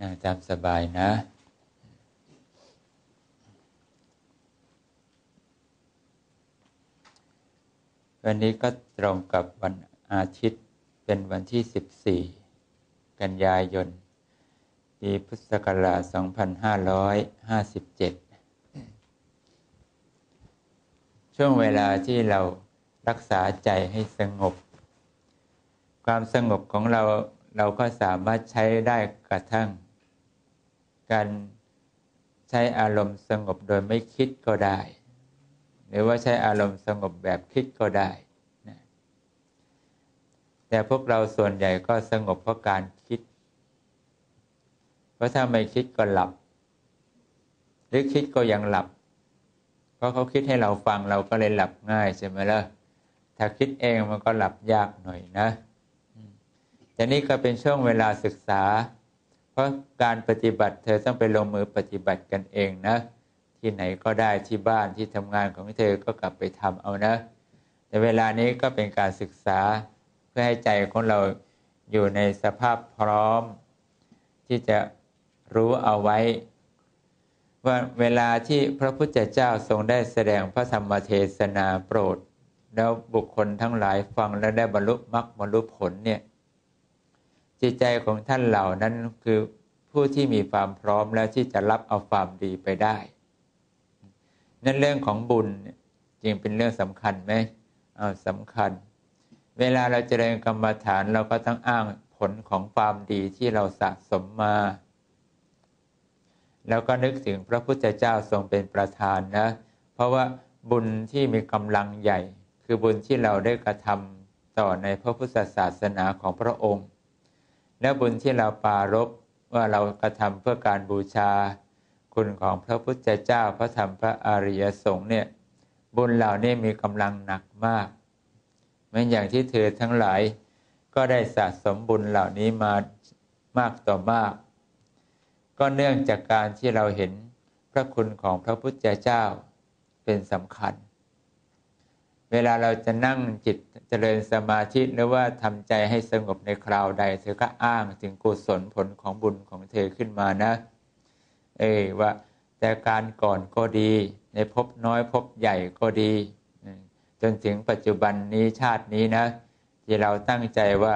นั่งตามสบายนะ วันนี้ก็ตรงกับวันอาทิตย์เป็นวันที่ 14 กันยายน ปีพุทธศักราช 2557 ช่วงเวลาที่เรารักษาใจให้สงบ ความสงบของเราเราก็สามารถใช้ได้กระทั่ง การใช้อารมณ์สงบโดยไม่คิดก็ได้ หรือว่าใช้อารมณ์สงบแบบคิดก็ได้นะแต่พวกเราส่วนใหญ่ก็สงบเพราะการคิด เพราะถ้าไม่คิดก็หลับ หรือคิดก็ยังหลับ เพราะเขาคิดให้เราฟังเราก็เลยหลับง่ายใช่ไหมล่ะถ้าคิดเองมันก็หลับยากหน่อยนะแต่นี่ก็เป็นช่วงเวลาศึกษา เพราะการปฏิบัติเธอต้องไปลงมือปฏิบัติกันเองนะ ที่ไหนก็ได้ที่บ้านที่ทำงานของเธอก็กลับไปทำเอานะ แต่เวลานี้ก็เป็นการศึกษาเพื่อให้ใจของเราอยู่ในสภาพพร้อม ที่จะรู้เอาไว้ ว่าเวลาที่พระพุทธเจ้าทรงได้แสดงพระธรรมเทศนาโปรด แล้วบุคคลทั้งหลายฟังแล้วได้บรรลุมรรคบรรลุผลเนี่ย จิตใจของท่านเหล่านั้นคือผู้ที่มีความพร้อมแล้วที่จะรับเอาความดีไปได้ นั่นเรื่องของบุญจริงเป็นเรื่องสำคัญไหมเอาสำคัญ เวลาเราเจริญกรรมฐานเราก็ต้องอ้างผลของความดีที่เราสะสมมา แล้วก็นึกถึงพระพุทธเจ้าทรงเป็นประธานนะ เพราะว่าบุญที่มีกำลังใหญ่ คือบุญที่เราได้กระทำต่อในพระพุทธศาสนาของพระองค์ และบุญที่เราปารบว่าเรากระทำเพื่อการบูชา คุณของพระพุทธเจ้าพระธรรมพระอริยสงฆ์เนี่ยบุญเหล่านี้มีกำลังหนักมากเหมือนอย่างที่เธอทั้งหลายก็ได้สะสมบุญเหล่านี้มามากต่อมาก ก็เนื่องจากการที่เราเห็นพระคุณของพระพุทธเจ้าเป็นสำคัญ เวลาเราจะนั่งจิตเจริญสมาธิหรือว่าทำใจให้สงบในคราวใด เธอก็อ้างถึงกุศลผลของบุญของเธอขึ้นมานะ เอว่าแต่การก่อนก็ดี ในภพน้อยภพใหญ่ก็ดี จนถึงปัจจุบันนี้ชาตินี้นะ ที่เราตั้งใจว่า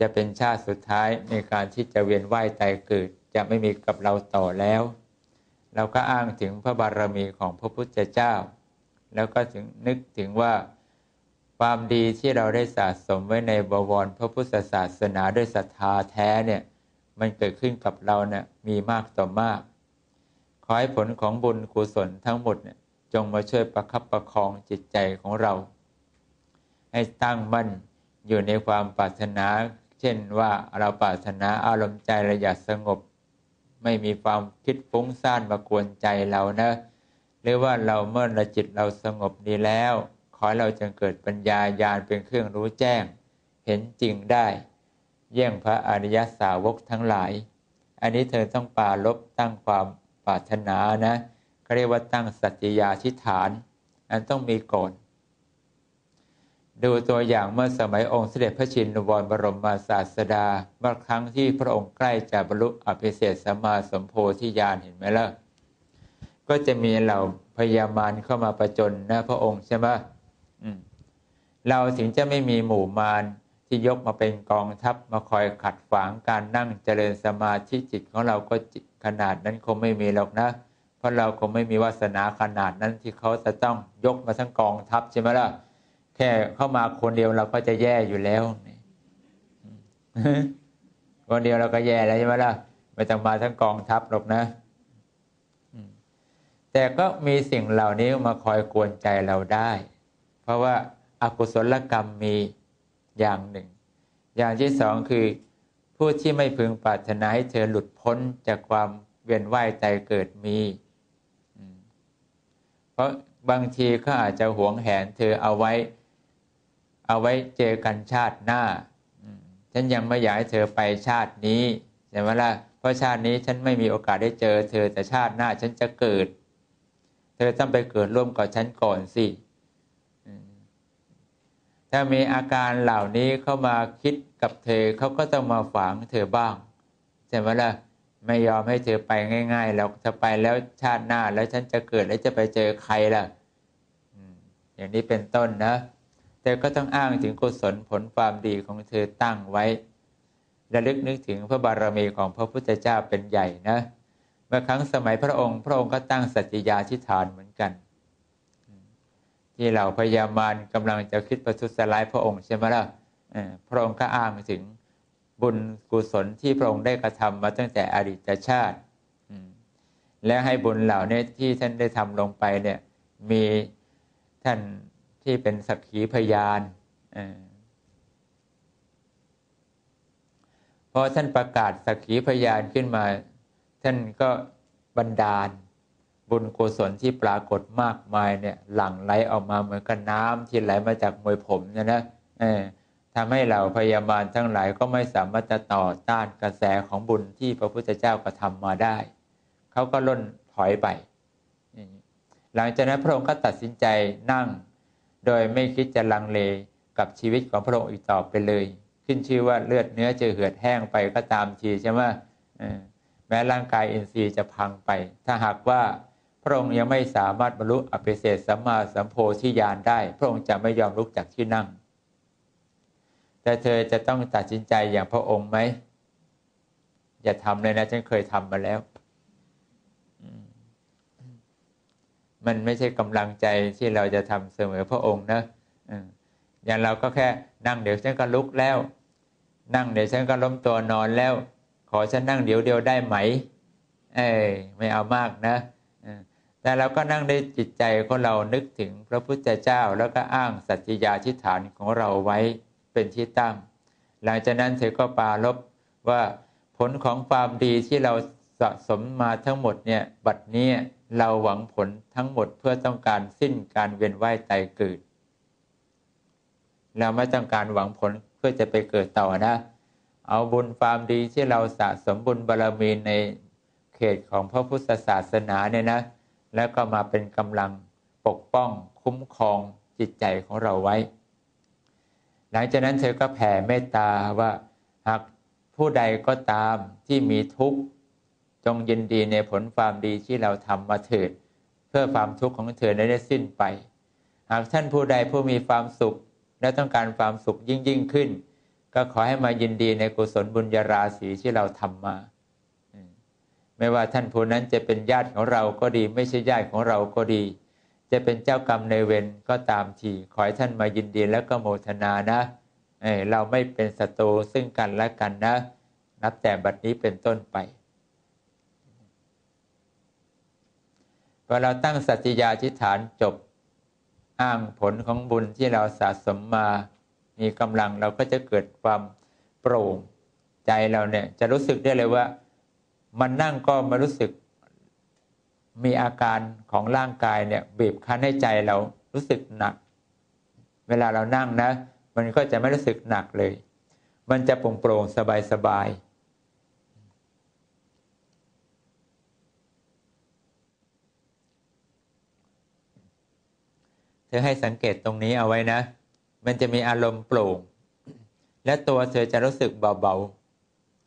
จะเป็นชาติสุดท้ายในการที่จะเวียนว่ายตายเกิด จะไม่มีกับเราต่อแล้ว เราก็อ้างถึงพระบารมีของพระพุทธเจ้า แล้วก็ถึงนึกถึงว่าความดีที่เราได้สะสมไว้ในบวรพระพุทธศาสนาด้วยศรัทธาแท้เนี่ยมันเกิดขึ้นกับเราเนี่ยมีมากต่อมาก ขอให้ผลของบุญกุศลทั้งหมดเนี่ยจงมาช่วยประคับประคองจิตใจของเรา ให้ตั้งมั่นอยู่ในความปรารถนา เช่นว่าเราปรารถนาอารมณ์ใจราอยากสงบ ไม่มีความคิดฟุ้งซ่านมากวนใจเรานะ รือว่าเราเมื่อจิตเราสงบดีแล้ว ขอเราจงเกิดปัญญาญาณเป็นเครื่องรู้แจ้ง เห็นจริงได้เยี่ยงพระอริยสาวกทั้งหลาย อันนี้เธอต้องปาลบตั้งความปรารถนานะเขาเรียกว่าตั้งสัจยาธิฐาน อันต้องมีก่อนดูตัวอย่างเมื่อสมัยองค์เสด็จพระชินวรบรมมาศาสดาเมื่อครั้งที่พระองค์ใกล้จะบรรลุอภิเศษสัมมาสมโพธิญาณเห็นไหมล่ะ ก็จะมีเหล่าพยามารเข้ามาประจนนะพระองค์ใช่ไหมเราถึงจะไม่มีหมู่มารที่ยกมาเป็นกองทัพมาคอยขัดขวางการนั่งเจริญสมาธิจิตของเราก็ขนาดนั้นคงไม่มีหรอกนะ เพราะเราคงไม่มีวาสนาขนาดนั้นที่เขาจะต้องยกมาทั้งกองทัพใช่ไหมล่ะแค่เข้ามาคนเดียวเราก็จะแย่อยู่แล้วคนเดียวเราก็แย่แล้วใช่ไหมล่ะไม่ต้องมาทั้งกองทัพหรอกนะ แต่ก็มีสิ่งเหล่านี้มาคอยกวนใจเราได้ เพราะว่าอากุศลกรรมมีอย่างหนึ่ง อย่างที่สองคือ ผู้ที่ไม่พึงปรารถนาให้เธอหลุดพ้นจากความเวียนว่ายใจเกิดมี เพราะบางทีเขาอาจจะหวงแหนเธอเอาไว้ เอาไว้เจอกันชาติหน้า ฉันยังไม่อยากให้เธอไปชาตินี้ใช่ไหมล่ะ เพราะชาตินี้ฉันไม่มีโอกาสได้เจอ เธอแต่ชาติหน้า ฉันจะเกิด เธอต้องไปเกิดร่วมกับฉันก่อนสิถ้ามีอาการเหล่านี้เข้ามาคิดกับเธอเขาก็ต้องมาฝังเธอบ้างใช่ไหมล่ะไม่ยอมให้เธอไปง่ายๆแล้วจะไปแล้วชาติหน้าแล้วฉันจะเกิดแล้วจะไปเจอใครล่ะอย่างนี้เป็นต้นนะเธอก็ต้องอ้างถึงกุศลผลความดีของเธอตั้งไว้ระลึกนึกถึงพระบารมีของพระพุทธเจ้าเป็นใหญ่นะ เมื่อครั้งสมัยพระองค์ พระองค์ก็ตั้งสัจญาธิฐานเหมือนกัน ที่เหล่าพญามารกำลังจะคิดประทุษร้ายพระองค์ใช่ไหมล่ะพระองค์ก็อ้างถึงบุญกุศลที่พระองค์ได้กระทำมาตั้งแต่อดีตชาติและให้บุญเหล่านี้ที่ท่านได้ทำลงไปเนี่ยมีท่านที่เป็นสักขีพยานพอท่านประกาศสักขีพยานขึ้นมา ท่านก็บันดาล บุญกุศลที่ปรากฏมากมายเนี่ยหลั่งไหลออกมาเหมือนกับน้ำที่ไหลมาจากมวยผมเนี่ยนะทำให้เหล่าพยาบาลทั้งหลายก็ไม่สามารถจะต่อต้านกระแสของบุญที่พระพุทธเจ้ากระทำมาได้ เขาก็ล่นถอยไป หลังจากนั้นพระองค์ก็ตัดสินใจนั่ง โดยไม่คิดจะลังเลกับชีวิตของพระองค์อีกต่อไปเลย ขึ้นชื่อว่าเลือดเนื้อจะเหือดแห้งไปก็ตามทีใช่ไหม แม้ร่างกายอินทรีย์จะพังไป ถ้าหากว่าพระองค์ยังไม่สามารถบรรลุอภิเศษสัมมาสัมโพธิญาณได้ พระองค์จะไม่ยอมลุกจากที่นั่ง แต่เธอจะต้องตัดสินใจอย่างพระองค์ไหม อย่าทำเลยนะ ฉันเคยทำมาแล้ว มันไม่ใช่กำลังใจที่เราจะทำเสมอพระองค์นะอย่างเราก็แค่นั่งเดี๋ยวฉันก็ลุกแล้ว นั่งเดี๋ยวฉันก็ล้มตัวนอนแล้ว ขอฉันนั่งเดี๋ยวเดียวได้ไหม เอ้ยไม่เอามากนะแต่เราก็นั่งได้จิตใจของเรานึกถึงพระพุทธเจ้าแล้วก็อ้างสัจจยาธิฐานของเราไว้เป็นที่ตั้ง หลังจากนั้นเธอก็ปาลบว่าผลของความดีที่เราสะสมมาทั้งหมดเนี่ยบัดนี้เราหวังผลทั้งหมดเพื่อต้องการสิ้นการเวียนว่ายตายเกิด เราไม่ต้องการหวังผลเพื่อจะไปเกิดต่อนะ เอาบุญความดีที่เราสะสมบุญบารรมีในเขตของพระพุทธศาสนาเนี่ยนะ แล้วก็มาเป็นกำลังปกป้องคุ้มครองจิตใจของเราไว้ หลังจากนั้นเธอก็แผ่เมตตาว่าหากผู้ใดก็ตามที่มีทุกข์จงยินดีในผลความดีที่เราทำมาเถิด เพื่อความทุกข์ของเธอได้สิ้นไป หากท่านผู้ใดผู้มีความสุขและต้องการความสุขยิ่งยิ่งขึ้น ก็ขอให้มายินดีในกุศลบุญญาราศีที่เราทำมา ไม่ว่าท่านผู้นั้นจะเป็นญาติของเราก็ดี ไม่ใช่ญาติของเราก็ดี จะเป็นเจ้ากรรมในเวรก็ตามที ขอให้ท่านมายินดีแล้วก็โมทนานะเเราไม่เป็นศัตรูซึ่งกันและกันนะ นับแต่บัดนี้เป็นต้นไปพอเราตั้งสัจจยาธิฐานจบอ้างผลของบุญที่เราสะสมมา มีกำลังเราก็จะเกิดความโปร่งใจเราเนี่ยจะรู้สึกได้เลยว่า มันนั่งก็มารู้สึกมีอาการของร่างกายเนี่ยบีบคั้นให้ใจเรารู้สึกหนัก เวลาเรานั่งนะ มันก็จะไม่รู้สึกหนักเลย มันจะโปร่งโปร่งสบายสบายเธอให้สังเกตตรงนี้เอาไว้นะ มันจะมีอารมณ์โปร่ง และตัวเธอจะรู้สึกเบา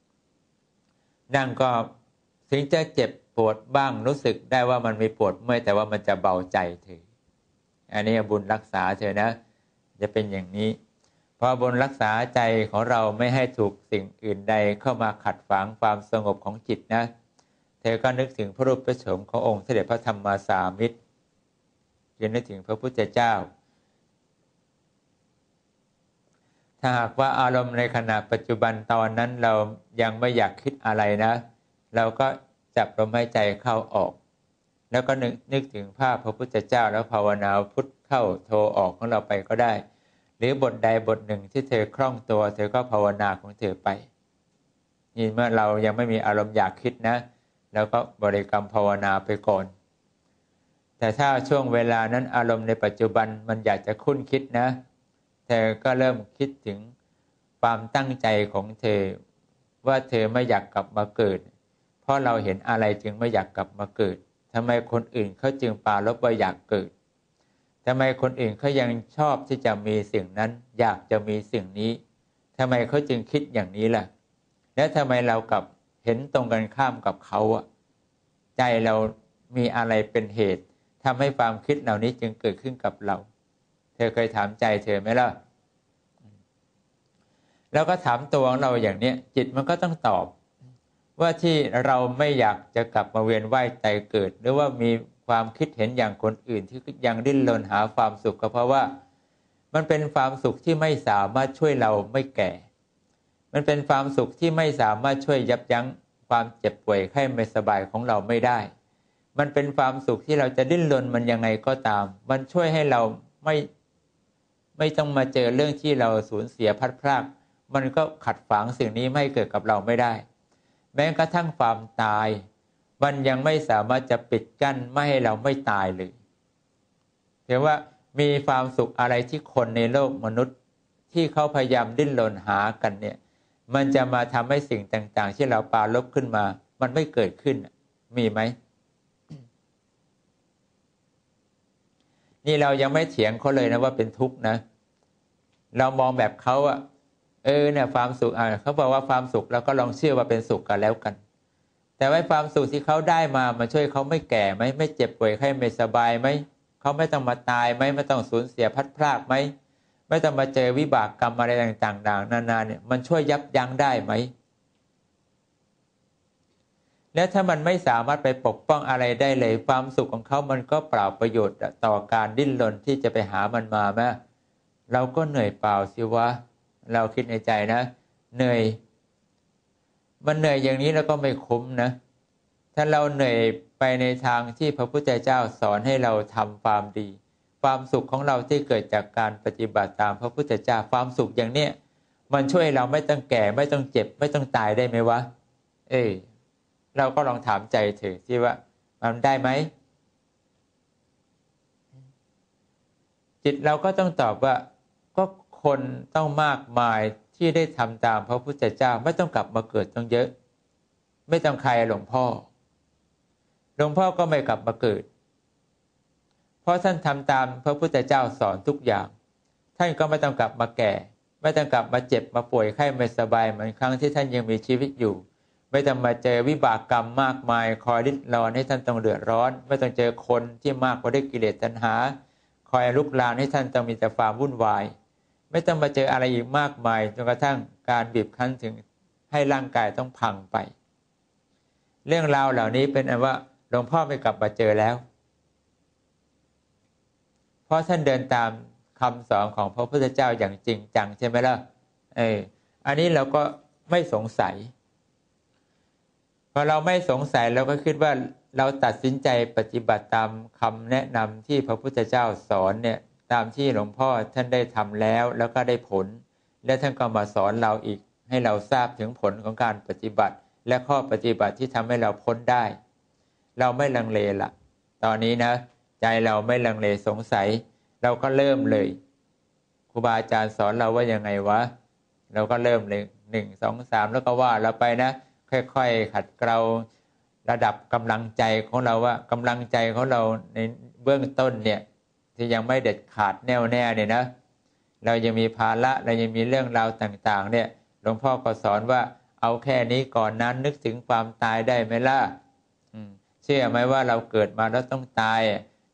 ๆ นั่งก็ถึงจะเจ็บปวดบ้างรู้สึกได้ว่ามันมีปวดเมื่อยแต่ว่ามันจะเบาใจเธอ อันนี้บุญรักษาเธอนะ จะเป็นอย่างนี้พอบุญรักษาใจของเราไม่ให้ถูกสิ่งอื่นใดเข้ามาขัดฝังความสงบของจิตนะ เธอก็นึกถึงพระรูปพระโฉมขององค์เสด็จพระธรรมมาสามิตรคือนึกถึงพระพุทธเจ้า ถ้าหากว่าอารมณ์ในขณะปัจจุบันตอนนั้นเรายังไม่อยากคิดอะไรนะ เราก็จับลมหายใจเข้าออก แล้วก็นึกนึกถึงภาพพระพุทธเจ้าแล้วภาวนาพุทธเข้าโทออกของเราไปก็ได้ หรือบทใดบทหนึ่งที่เธอคล่องตัว เธอก็ภาวนาของเธอไปนี่เมื่อเรายังไม่มีอารมณ์อยากคิดนะ แล้วก็บริกรรมภาวนาไปก่อน แต่ถ้าช่วงเวลานั้นอารมณ์ในปัจจุบันมันอยากจะคุ้นคิดนะ ธอก็เริ่มคิดถึงความตั้งใจของเธอ ว่าเธอไม่อยากกลับมาเกิด เพราะเราเห็นอะไรจึงไม่อยากกลับมาเกิดทำไมคนอื่นเขาจึงปาลบว่าอยากเกิดทำไมคนอื่นเขายังชอบที่จะมีสิ่งนั้น อยากจะมีสิ่งนี้ทำไมเขาจึงคิดอย่างนี้ล่ะ แล้วทำไมเรากับเห็นตรงกันข้ามกับเขาอะใจเรามีอะไรเป็นเหตุทำให้ความคิดเหล่านี้จึงเกิดขึ้นกับเรา ธอเคยถามใจเธอไหมล่ะแล้วก็ถามตัวของเราอย่างนี้จิตมันก็ต้องตอบ ว่าที่เราไม่อยากจะกลับมาเวียนว่ายตายเกิด หรือว่ามีความคิดเห็นอย่างคนอื่นที่ยังดิ้นรนหาความสุขก็เพราะว่า มันเป็นความสุขที่ไม่สามารถช่วยเราไม่แก่ มันเป็นความสุขที่ไม่สามารถช่วยยับยั้งความเจ็บป่วยไข้ไม่สบายของเราไม่ได้ มันเป็นความสุขที่เราจะดิ้นรนมันยังไงก็ตาม มันช่วยให้เราไม่ ไม่ต้องมาเจอเรื่องที่เราสูญเสียพัดพรากมันก็ขัดฝังสิ่งนี้ไม่เกิดกับเราไม่ได้ แม้กระทั่งความตาย มันยังไม่สามารถจะปิดกั้นไม่ให้เราไม่ตายเลยถือว่ามีความสุขอะไรที่คนในโลกมนุษย์ที่เขาพยายามดิ้นรนหากันเนี่ย มันจะมาทำให้สิ่งต่าง ๆ ที่เราปาลบขึ้นมา มันไม่เกิดขึ้น มีไหม นี่เรายังไม่เถียงเขาเลยนะว่าเป็นทุกข์นะ เรามองแบบเขาอะเออเนี่ยความสุขอ่าเขาบอกว่าความสุขแล้วก็ลองเชื่อว่าเป็นสุขกันแล้วกัน แต่ว่าความสุขที่เขาได้มามันช่วยเขาไม่แก่ไหมไม่เจ็บป่วยไข้ไม่สบายไหมเขาไม่ต้องมาตายไหมไม่ต้องสูญเสียพัดพลากไหมไม่ต้องมาเจอวิบากกรรมอะไรต่างๆนานาเนี่ยมันช่วยยับยั้งได้ไหม และถ้ามันไม่สามารถไปปกป้องอะไรได้เลยความสุขของเขามันก็เปล่าประโยชน์ต่อการดิ้นรนที่จะไปหามันมาแม่เราก็เหนื่อยเปล่าสิวะ เราคิดในใจนะ เหนื่อย มันเหนื่อยอย่างนี้แล้วก็ไม่คุ้มนะ ถ้าเราเหนื่อยไปในทางที่พระพุทธเจ้าสอนให้เราทำความดี ความสุขของเราที่เกิดจากการปฏิบัติตามพระพุทธเจ้าความสุขอย่างเนี้ยมันช่วยเราไม่ต้องแก่ไม่ต้องเจ็บ ไม่ต้องตายได้ไหมวะ เอ้ เราก็ลองถามใจถอะที่ว่ามันได้ไหมจิตเราก็ต้องตอบว่าก็คนต้องมากมายที่ได้ทำตามพระพุทธเจ้าไม่ต้องกลับมาเกิดต้องเยอะ ไม่ต้องใครหลวงพ่อ หลวงพ่อก็ไม่กลับมาเกิด เพราะท่านทำตามพระพุทธเจ้าสอนทุกอย่าง ท่านก็ไม่ต้องกลับมาแก่ ไม่ต้องกลับมาเจ็บมาป่วยไข้ไม่สบายเหมือนครั้งที่ท่านยังมีชีวิตอยู่ ไม่ต้องมาเจอวิบากกรรมมากมาย คอยดิ้นรนให้ท่านต้องเดือดร้อน ไม่ต้องเจอคนที่มากกว่าด้วยกิเลสตัณหา คอยลุกลานให้ท่านต้องมีแต่ความวุ่นวาย ไม่ต้องมาเจออะไรอีกมากมายจนกระทั่งการบีบคั้นถึงให้ร่างกายต้องพังไป เรื่องราวเหล่านี้เป็นอันว่าหลวงพ่อไม่กลับมาเจอแล้ว เพราะท่านเดินตามคำสอนของพระพุทธเจ้าอย่างจริงจังใช่ไหมล่ะเอออันนี้เราก็ไม่สงสัย พอเราไม่สงสัยเราก็คิดว่าเราตัดสินใจปฏิบัติตามคำแนะนำที่พระพุทธเจ้าสอนเนี่ยตามที่หลวงพ่อท่านได้ทำแล้วแล้วก็ได้ผล และท่านก็มาสอนเราอีก ให้เราทราบถึงผลของการปฏิบัติ และข้อปฏิบัติที่ทำให้เราพ้นได้ เราไม่ลังเลละตอนนี้นะ ใจเราไม่ลังเลสงสัย เราก็เริ่มเลยครูบาอาจารย์สอนเราว่ายังไงวะ เราก็เริ่มเลยหนึ่งสองสามแล้วก็ว่าเราไปนะ ค่อยๆ ขัดเกลาระดับกำลังใจของเราว่ากำลังใจของเราในเบื้องต้นเนี่ยที่ยังไม่เด็ดขาดแน่วแน่เนี่ยนะเรายังมีภาระเรายังมีเรื่องราวต่างๆ เนี่ยหลวงพ่อก็สอนว่าเอาแค่นี้ก่อนนั้นนึกถึงความตายได้ไหมล่ะเชื่อไหมว่าเราเกิดมาแล้วต้องตาย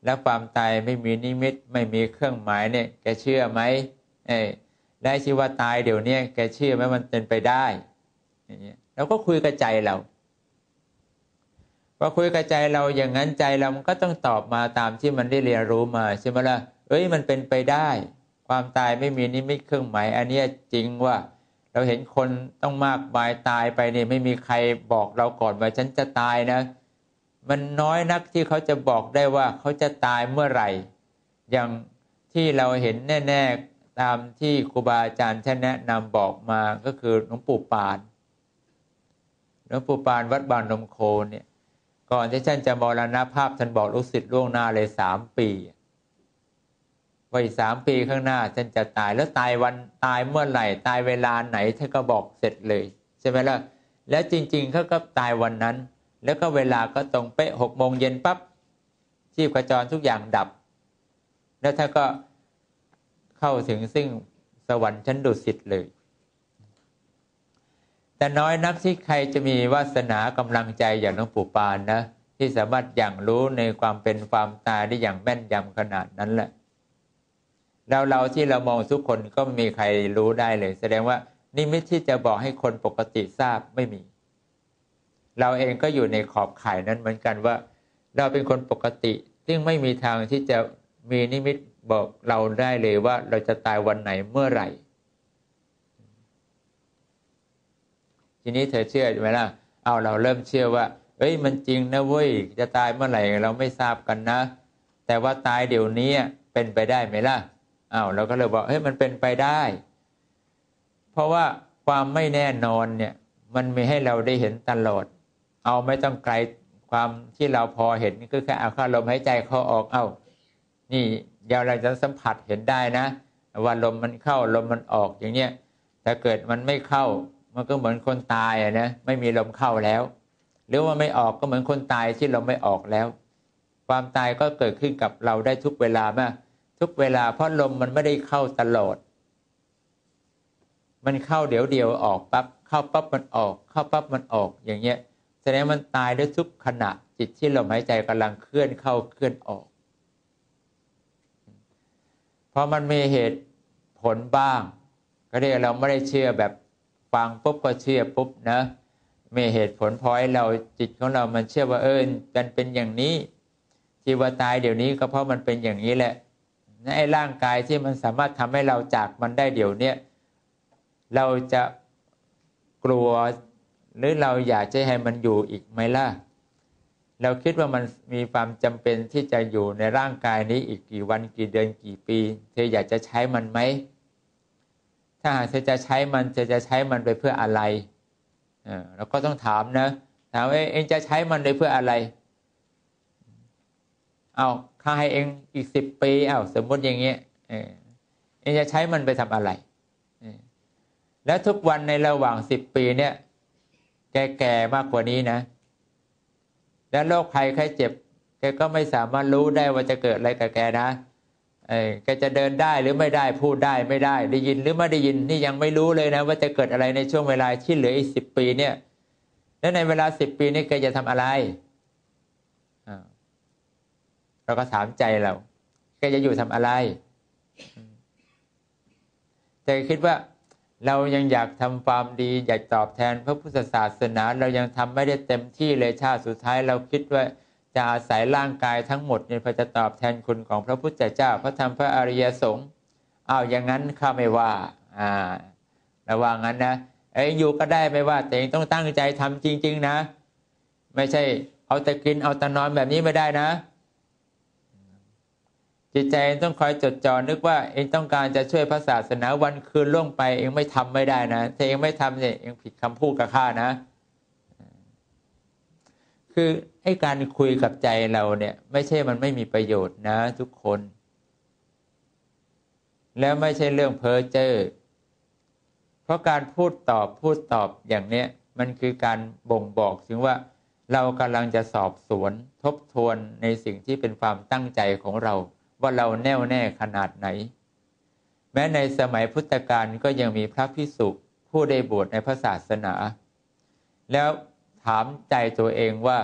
แล้วความตายไม่มีนิมิตไม่มีเครื่องหมายเนี่ย แกเชื่อไหมเอ้ได้ชื่อว่าตายเดี๋ยวนี้แกเชื่อไหมมันเป็นไปได้อย่างเงี้ย เราก็คุยกับใจเราพอคุยกับใจเราอย่างนั้นใจเรามันก็ต้องตอบมาตามที่มันได้เรียนรู้มาใช่ไหมล่ะเอ้ยมันเป็นไปได้ ความตายไม่มีนิมิตเครื่องหมายอันนี้จริงว่า เราเห็นคนต้องมากมายตายไปนี่ไม่มีใครบอกเราก่อนว่าฉันจะตายนะ มันน้อยนักที่เขาจะบอกได้ว่าเขาจะตายเมื่อไหร่ อย่างที่เราเห็นแน่ ๆ ตามที่ครูบาอาจารย์ท่านแนะนำบอกมาก็คือหลวงปู่ปาน หลวงปู่ปานวัดบางนมโคเนี่ย ก่อนที่ท่านจะมรณภาพท่านบอกลูกศิษย์ล่วงหน้าเลยสามปีว่าอีกสามปีข้างหน้าท่านจะตายแล้วตายวันตายเมื่อไหร่ ตายเวลาไหนท่านก็บอกเสร็จเลยใช่ไหมล่ะแล้วจริงๆเขาก็ตายวันนั้น แล้วก็เวลาก็ตรงเป๊ะหกโมงเย็นปับ๊บชีพจรทุกอย่างดับ แล้วท่านก็เข้าถึงซึ่งสวรรค์ชั้นดุสิตเลย แต่น้อยนักที่ใครจะมีวาสนากำลังใจอย่างหลวงปู่ปานนะที่สามารถอย่างรู้ในความเป็นความตายได้อย่างแม่นยำขนาดนั้นแหละเราเราที่เรามองทุกคนก็ไม่มีใครรู้ได้เลย แสดงว่านิมิตที่จะบอกให้คนปกติทราบไม่มี เราเองก็อยู่ในขอบข่ายนั้นเหมือนกันว่า เราเป็นคนปกติ ซึ่งไม่มีทางที่จะมีนิมิตบอกเราได้เลยว่าเราจะตายวันไหนเมื่อไหร่ ทีนี้เธอเชื่อไหมล่ะเอาเราเริ่มเชื่อว่า เอ้ยมันจริงนะเว้ยจะตายเมื่อไหร่เราไม่ทราบกันนะ แต่ว่าตายเดี๋ยวนี้เป็นไปได้ไหมล่ะอ้าวเราก็เลยบอกเฮ้ยมันเป็นไปได้ เพราะว่าความไม่แน่นอนเนี่ยมันมีให้เราได้เห็นตลอด เอาไม่ต้องไกลความที่เราพอเห็นก็แค่เอาเข้าลมหายใจเข้าออกเอา้านี่เดี๋ยวเราจะสัมผัสเห็นได้นะ ว่าลมมันเข้าลมมันออกอย่างเนี้ยถ้าเกิดมันไม่เข้า มันก็เหมือนคนตายอะนะไม่มีลมเข้าแล้ว หรือว่าไม่ออกก็เหมือนคนตายที่เราไม่ออกแล้ว ความตายก็เกิดขึ้นกับเราได้ทุกเวลามาทุกเวลาเพราะลมมันไม่ได้เข้าตลอด มันเข้าเดี๋ยวเดียวออกปั๊บเข้าปั๊บมันออก เข้าปั๊บมันออกอย่างเงี้ยแสดงมันตายได้ทุกขณะจิตที่ลมหายใจกำลังเคลื่อนเข้าเคลื่อนออกพราะมันมีเหตุผลบ้าง ก็เรียกเราไม่ได้เชื่อแบบ ฟังปุ๊บก็เชื่อปุ๊บนะมีเหตุผลพอให้เราจิตของเรามันเชื่อว่าเออมันเป็นอย่างนี้ที่ว่าตายเดี๋ยวนี้ก็เพราะมันเป็นอย่างนี้แหละไอ้ร่างกายที่มันสามารถทำให้เราจากมันได้เดี๋ยวนี้เราจะกลัวหรือเราอยากจะให้มันอยู่อีกไหมล่ะ เราคิดว่ามันมีความจำเป็นที่จะอยู่ในร่างกายนี้อีกกี่วันกี่เดือนกี่ปี เธออยากจะใช้มันไหม ถ้าหากเธอจะใช้มันเธอจะใช้มันไปเพื่ออะไรเราก็ต้องถามนะถามว่าเองจะใช้มันไปเพื่ออะไร เอาข้าให้เองอีกสิบปีเอาสมมติอย่างเงี้ยเองจะใช้มันไปทำอะไร แล้วทุกวันในระหว่างสิบปีเนี่ย แกแก่มากกว่านี้นะ แล้วโรคภัยไข้เจ็บ แกก็ไม่สามารถรู้ได้ว่าจะเกิดอะไรกับแกนะ แกจะเดินได้หรือไม่ได้พูดได้ไม่ได้ ได้ยินหรือไม่ได้ยินนี่ยังไม่รู้เลยนะ ว่าจะเกิดอะไรในช่วงเวลาที่เหลืออีกสิบปีเนี่ยแล้วในเวลาสิบปีนี้แกจะทำอะไรเราก็ถามใจเราแกจะอยู่ทำอะไรแต่คิดว่าเรายังอยากทำความดีอยากตอบแทนพระพุทธศาสนา เรายังทำไม่ได้เต็มที่เลยชาติสุดท้ายเราคิดว่า จะอาศัยร่างกายทั้งหมดเนี่ยพอจะตอบแทนคุณของพระพุทธเจ้าพระธรรมพระอริยสงฆ์เอาอย่างนั้นข้าไม่ว่าอ่าระว่างั้นนะเอ้ยอยู่ก็ได้ไม่ว่า แต่ต้องตั้งใจทำจริง ๆ นะ ไม่ใช่เอาแต่กินเอาแต่นอนแบบนี้ไม่ได้นะ จิตใจต้องคอยจดจ่อนึกว่า เองต้องการจะช่วยพระศาสนาวันคืนล่วงไป เองไม่ทำไม่ได้นะถ้าเองไม่ทำเนี่ยเองผิดคำพูดกับข้านะ คือไอ้การคุยกับใจเราเนี่ย ไม่ใช่มันไม่มีประโยชน์นะทุกคน แล้วไม่ใช่เรื่องเพ้อเจ้อเพราะการพูดตอบพูดตอบอย่างเนี้ยมันคือการบ่งบอกถึงว่าเรากำลังจะสอบสวนทบทวนในสิ่งที่เป็นความตั้งใจของเรา ว่าเราแน่วแน่ขนาดไหน แม้ในสมัยพุทธกาลก็ยังมีพระพิสุผู้ได้บวชในพระศาสนา แล้วามใจตัวเองว่า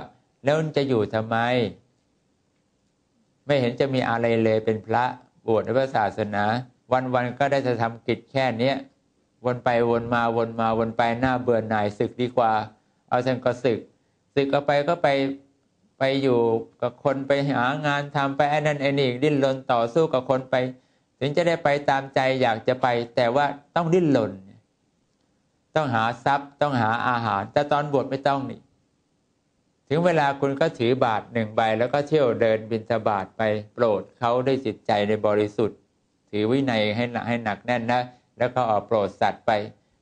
แล้วจะอยู่ทำไม ไม่เห็นจะมีอะไรเลยเป็นพระบวชในพระศาสนา วันๆก็ได้จะทำกิจแค่นี้วนไปวนมาวนมาวนไปหน้าเบื่อหน่ายศึกดีกว่า เอาฉันก็ศึกศึกก็ไปก็ไปไปอยู่กับคนไปหางานทำไปไอ้นั่นไอ้นี่ดิ้นรนต่อสู้กับคนไป ถึงจะได้ไปตามใจอยากจะไป แต่ว่าต้องดิ้นรน ต้องหาทรัพย์ ต้องหาอาหาร แต่ตอนบวชไม่ต้องนี่ ถึงเวลาคุณก็ถือบาทหนึ่งใบ แล้วก็เที่ยวเดินบินทบาทไปโปรดเขาได้จิตใจในบริสุทธิ์ ถือวินัยให้ให้หนักแน่นนะ แล้วก็ออกโปรดสัตว์ไป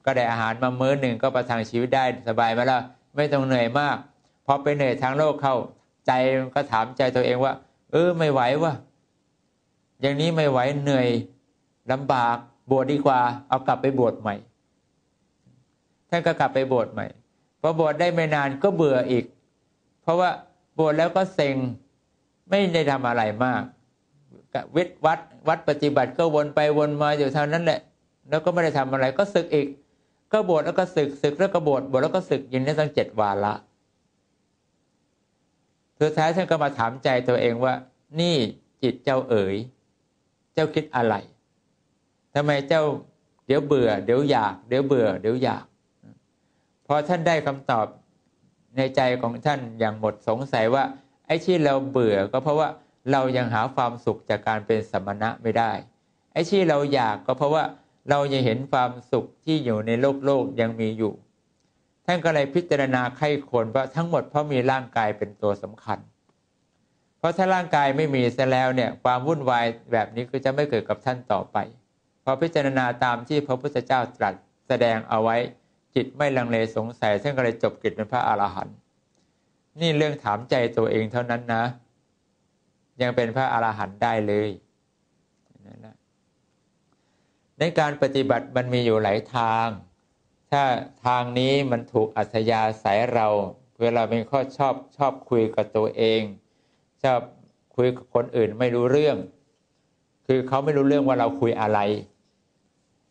ก็ได้อาหารมามื้อหนึ่งก็ประทังชีวิตได้สบายมาแล้วไม่ต้องเหนื่อยมากพอไปเหนื่อยทางโลกเข้าใจก็ถามใจตัวเองว่า เออไม่ไหววะอย่างนี้ไม่ไหวเหนื่อยลำบากบวชดดีกว่า เอากลับไปบวชใหม่ ท่านก็กลับไปบวชใหม่พอบวชได้ไม่นานก็เบื่ออีก เพราะว่าบวชแล้วก็เซ็งไม่ได้ทำอะไรมากวิทวัดวัดปฏิบัติก็วนไปวนมาอยู่เท่านั้นแหละ แล้วก็ไม่ได้ทำอะไรก็ศึกอีก ก็บวชแล้วก็ศึกศึกแล้วก็บวชบวชแล้วก็ศึกยินได้ตั้งเจ็ดวาระสุดท้ายท่านก็มาถามใจตัวเองว่า นี่จิตเจ้าเอ๋ย เจ้าคิดอะไรทำไมเจ้า เดี๋ยวเบื่อ เดี๋ยวอยาก เดี๋ยวเบื่อ เดี๋ยวอยาก อท่านได้คำตอบในใจของท่านอย่างหมดสงสัยว่า ไอ้ที่เราเบื่อก็เพราะว่าเรายังหาความสุขจากการเป็นสมณะไม่ได้ ไอ้ที่เราอยากก็เพราะว่าเรายังเห็นความสุขที่อยู่ในโลกโลกยังมีอยู่ ท่านก็เลยพิจารณาไข้ควรว่าทั้งหมดเพราะมีร่างกายเป็นตัวสำคัญ เพราะถ้าร่างกายไม่มีซะแล้วเนี่ยความวุ่นวายแบบนี้ก็จะไม่เกิดกับท่านต่อไป พอพิจารณาตามที่พระพุทธเจ้าตรัสแสดงเอาไว้ จิตไม่ลังเลสงสัยท่านก็เลยจบกิจเป็นพระอรหันต์นี่เรื่องถามใจตัวเองเท่านั้นนะ ยังเป็นพระอรหันต์ได้เลยนะในการปฏิบัติมันมีอยู่หลายทาง ถ้าทางนี้มันถูกอัธยาศัยเราเพื่อเราเป็นข้อชอบชอบคุยกับตัวเอง ชอบคุยกับคนอื่นไม่รู้เรื่อง คือเขาไม่รู้เรื่องว่าเราคุยอะไร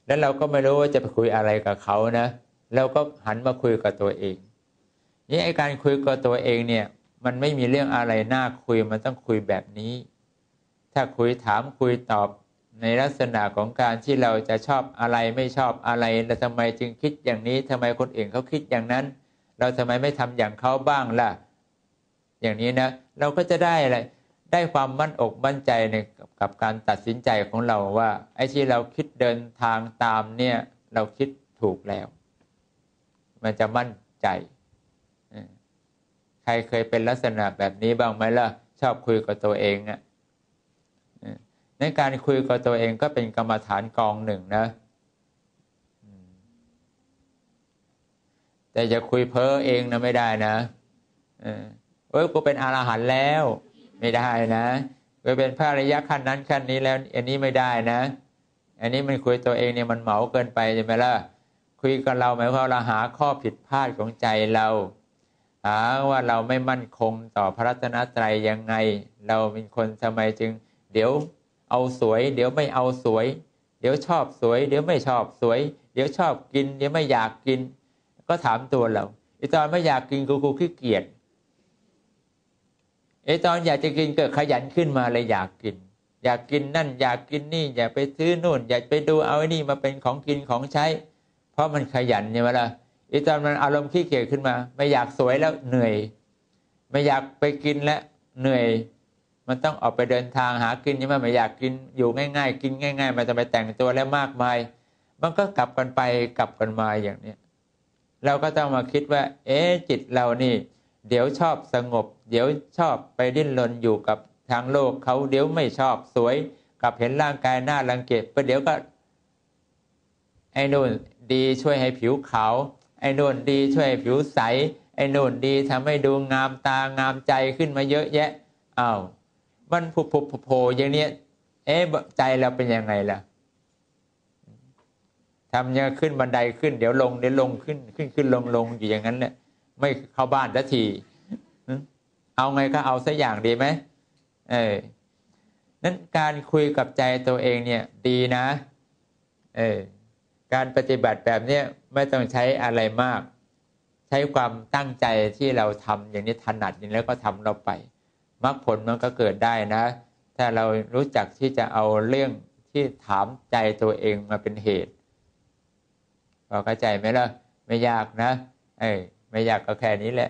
แล้วเราก็ไม่รู้ว่าจะไปคุยอะไรกับเขานะ เราก็หันมาคุยกับตัวเอง นี่ไอการคุยกับตัวเองเนี่ย มันไม่มีเรื่องอะไรน่าคุยมันต้องคุยแบบนี้ ถ้าคุยถามคุยตอบในลักษณะของการที่เราจะชอบอะไรไม่ชอบอะไรแล้วทำไมจึงคิดอย่างนี้ทำไมคนอื่นเขาคิดอย่างนั้น เราทำไมไม่ทำอย่างเขาบ้างล่ะ อย่างนี้นะ เราก็จะได้อะไรได้ความมั่นอกมั่นใจในกับการตัดสินใจของเราว่าไอ้ที่เราคิดเดินทางตามเนี่ย เราคิดถูกแล้ว มันจะมั่นใจ ใครเคยเป็นลักษณะแบบนี้บ้างไหมล่ะ ชอบคุยกับตัวเองอะในการคุยกับตัวเองก็เป็นกรรมฐานกองหนึ่งนะแต่จะคุยเพ้อเองนะไม่ได้นะเอ้ยกูเป็นอรหันต์แล้ว ไม่ได้นะกูเป็นพระระยะขั้นนั้นขั้นนี้แล้ว อันนี้ไม่ได้นะ อันนี้มันคุยตัวเองเนี่ยมันเหมาเกินไปใช่ไหมล่ะ คุยกับเราหมายความเราหาข้อผิดพลาดของใจเรา หาว่าเราไม่มั่นคงต่อพระรัตนตรัยยังไง เราเป็นคนทำไมจึง เดี๋ยวเอาสวย เดี๋ยวไม่เอาสวย เดี๋ยวชอบสวย เดี๋ยวไม่ชอบสวย เดี๋ยวชอบกิน เดี๋ยวไม่อยากกิน ก็ถามตัวเราไอตอนไม่อยากกินกูกูขี้เกียจไอตอนอยากจะกินเกิดขยันขึ้นมาเลยอยากกิน อยากกินนั่น อยากกินนี่ อยากไปซื้อนู่น อยากไปดูเอาไอ้นี่มาเป็นของกินของใช้ ราะมันขยันใช่ไหมล่ะอีตอนมันอารมณ์ขี้เกียจขึ้นมา ไม่อยากสวยแล้วเหนื่อย ไม่อยากไปกินแล้วเหนื่อย มันต้องออกไปเดินทางหากินใช่ไหมไม่อยากกินอยู่ง่าย ๆ กินง่าย ๆ มันจะไปแต่งตัวแล้วมากมาย มันก็กลับกันไปกลับกันมาอย่างนี้เราก็ต้องมาคิดว่า เอ๊จิตเรานี่ เดี๋ยวชอบสงบ เดี๋ยวชอบไปดิ้นรนอยู่กับทางโลกเขาเดี๋ยวไม่ชอบสวย กับเห็นร่างกายหน้ารังเกียจประเดี๋ยวก็ ไอ้นู่นดีช่วยให้ผิวขาวไอ้นู่นดีช่วยให้ผิวใส ไอ้นู่นดีทำให้ดูงามตางามใจขึ้นมาเยอะแยะอ้าวมันผุผุโผล่อย่างนี้เอ๊ะใจเราเป็นยังไงล่ะทำยังขึ้นบันไดขึ้น เดี๋ยวลงเดี๋ยวลงขึ้นขึ้นขึ้นลงลงอยู่อย่างนั้นเนี่ยไม่เข้าบ้านสักทีเอาไงก็เอาสักอย่างดีไหมเออนั้นการคุยกับใจตัวเองเนี่ย ดีนะ เออ การปฏิบัติแบบนี้ไม่ต้องใช้อะไรมาก ใช้ความตั้งใจที่เราทำอย่างนี้ถนัดอย่างแล้วก็ทำเราไปมรรคผลมันก็เกิดได้นะ ถ้าเรารู้จักที่จะเอาเรื่องที่ถามใจตัวเองมาเป็นเหตุพอเข้าใจไหมล่ะไม่ยากนะ เอ้ไม่ยากก็แค่นี้แหละ